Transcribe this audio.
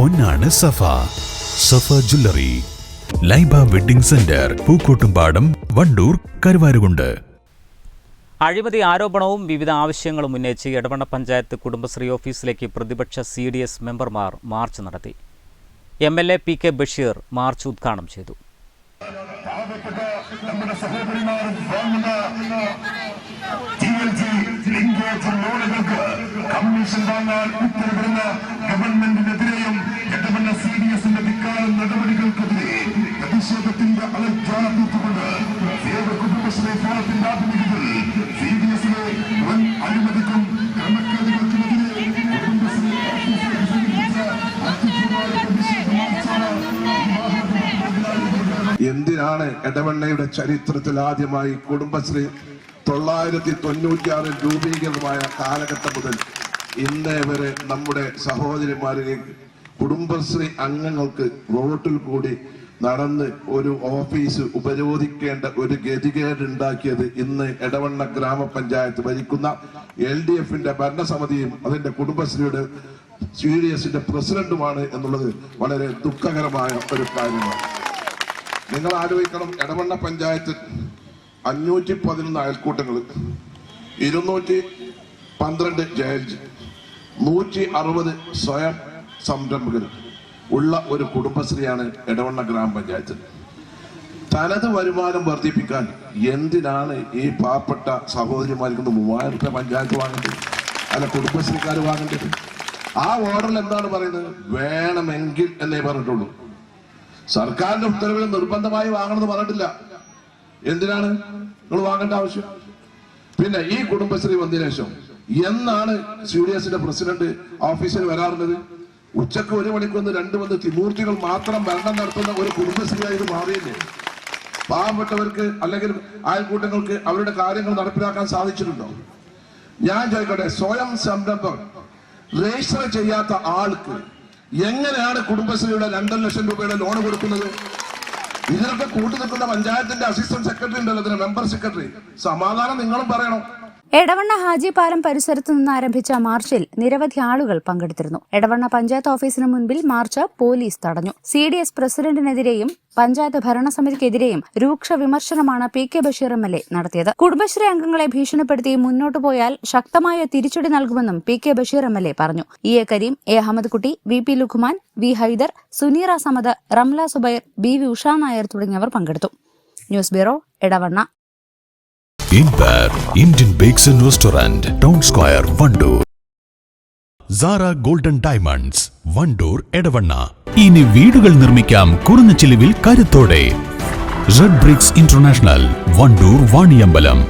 പൊന്നാണ് Safa. Safa jewellery. Laiba wedding centre Pookkottumpadam Wandoor Karuvarakundu. അഴിമതി ആരോപണവും വിവിധ ആവശ്യങ്ങളും ഉന്നയിച്ച് എടവണ്ണ പഞ്ചായത്ത് കുടുംബശ്രീ ഓഫീസിലേക്ക് പ്രതിപക്ഷ സി ഡി എസ് മെമ്പർമാർ മാർച്ച് നടത്തി. M L A P K Basheer march ഉദ്ഘാടനം ചെയ്തു. കമ്മീഷൻ വാങ്ങാൻ ഉത്തരവിടുന്ന ഗവൺമെന്റിനെതിരെയും ഫോറത്തിന്റെ ആഭിമുഖ്യത്തിൽ സി ഡി എസിലെ വൻ അഴിമതിക്കും എന്തിനാണ് എടവണ്ണയുടെ ചരിത്രത്തിൽ ആദ്യമായി കുടുംബശ്രീ തൊള്ളായിരത്തി തൊണ്ണൂറ്റിയാറിൽ രൂപീകൃതമായ കാലഘട്ടം മുതൽ ഇന്നേ വരെ നമ്മുടെ സഹോദരിമാരിലേക്ക് കുടുംബശ്രീ അംഗങ്ങൾക്ക് റോട്ടിൽ കൂടി നടന്ന് ഒരു ഓഫീസ് ഉപരോധിക്കേണ്ട ഒരു ഗതികേട് ഉണ്ടാക്കിയത് ഇന്ന് എടവണ്ണ ഗ്രാമപഞ്ചായത്ത് ഭരിക്കുന്ന എൽ ഡി എഫിന്റെ ഭരണസമിതിയും അതിന്റെ കുടുംബശ്രീയുടെ സി ഡി എസിന്റെ പ്രസിഡന്റുമാണ് എന്നുള്ളത് വളരെ ദുഃഖകരമായ ഒരു കാര്യമാണ്. നിങ്ങൾ ആലോചിക്കണം എടവണ്ണ പഞ്ചായത്ത് അഞ്ഞൂറ്റി പതിനൊന്ന് അയൽക്കൂട്ടങ്ങൾ ഇരുന്നൂറ്റി പന്ത്രണ്ട് ജയൽജ് നൂറ്റി അറുപത് സ്വയം സംരംഭകർ ഉള്ള ഒരു കുടുംബശ്രീയാണ് എടവണ്ണ ഗ്രാമപഞ്ചായത്ത്. തനത് വരുമാനം വർദ്ധിപ്പിക്കാൻ എന്തിനാണ് ഈ പാവപ്പെട്ട സഹോദരിമാർക്ക് മൂവായിരം രൂപ പഞ്ചായത്ത് വാങ്ങേണ്ടത്? അല്ല കുടുംബശ്രീക്കാർ വാങ്ങേണ്ടത്? ആ ഓർഡറിൽ എന്താണ് പറയുന്നത്? വേണമെങ്കിൽ എന്നേ പറഞ്ഞിട്ടുള്ളൂ. സർക്കാരിന്റെ ഉത്തരവിൽ നിർബന്ധമായി വാങ്ങണമെന്ന് പറഞ്ഞിട്ടില്ല. എന്തിനാണ് നിങ്ങൾ വാങ്ങേണ്ട ആവശ്യം? പിന്നെ ഈ കുടുംബശ്രീ വന്നതിന് ശേഷം എന്നാണ് സി ഡി എസിന്റെ പ്രസിഡന്റ് ഓഫീസിൽ വരാറുള്ളത്? ഉച്ചയ്ക്ക് ഒരു മണിക്കൊന്ന് രണ്ട് വന്ന് തിമൂർത്തികൾ മാത്രം ഭരണം നടത്തുന്ന ഒരു കുടുംബശ്രീയായി ഇത് മാറിയില്ലേ? പാവപ്പെട്ടവർക്ക് അല്ലെങ്കിൽ അയൽക്കൂട്ടങ്ങൾക്ക് അവരുടെ കാര്യങ്ങൾ നടപ്പിലാക്കാൻ സാധിച്ചിട്ടുണ്ടോ? ഞാൻ ചോദിക്കട്ടെ സ്വയം സംരംഭം രജിസ്റ്റർ ചെയ്യാത്ത ആൾക്ക് എങ്ങനെയാണ് കുടുംബശ്രീയുടെ രണ്ടര ലക്ഷം രൂപയുടെ ലോൺ കൊടുക്കുന്നത്? ഇതിനൊക്കെ കൂട്ടു നിൽക്കുന്ന പഞ്ചായത്തിന്റെ അസിസ്റ്റന്റ് സെക്രട്ടറി ഉണ്ടല്ലോ മെമ്പർ സെക്രട്ടറി. സമാധാനം നിങ്ങളും പറയണം. എടവണ്ണ ഹാജി പാലം പരിസരത്തു നിന്ന് ആരംഭിച്ച മാർച്ചിൽ നിരവധി ആളുകൾ പങ്കെടുത്തിരുന്നു. എടവണ്ണ പഞ്ചായത്ത് ഓഫീസിന് മുൻപിൽ മാർച്ച് പോലീസ് തടഞ്ഞു. സി ഡി എസ് പ്രസിഡന്റിനെതിരെയും പഞ്ചായത്ത് ഭരണസമിതിക്കെതിരെയും രൂക്ഷ വിമർശനമാണ് P K Basheer M L A നടത്തിയത്. കുടുംബശ്രീ അംഗങ്ങളെ ഭീഷണിപ്പെടുത്തി മുന്നോട്ടു പോയാൽ ശക്തമായ തിരിച്ചടി നൽകുമെന്നും P K Basheer M L A പറഞ്ഞു. E A Kareem A Ahammed Kutty V P Lukman V Haider Suneera Samad Ramla Zubair B V Usha Nair തുടങ്ങിയവർ പങ്കെടുത്തു. News bureau Edavanna. Indian Bakes restaurant town square Wandoor Sara golden diamonds Wandoor Edavanna ഇനി വീടുകൾ നിർമ്മിക്കാം കുറഞ്ഞ ചിലവിൽ കരുത്തോടെ. Red bricks international Wandoor Vaniyambalam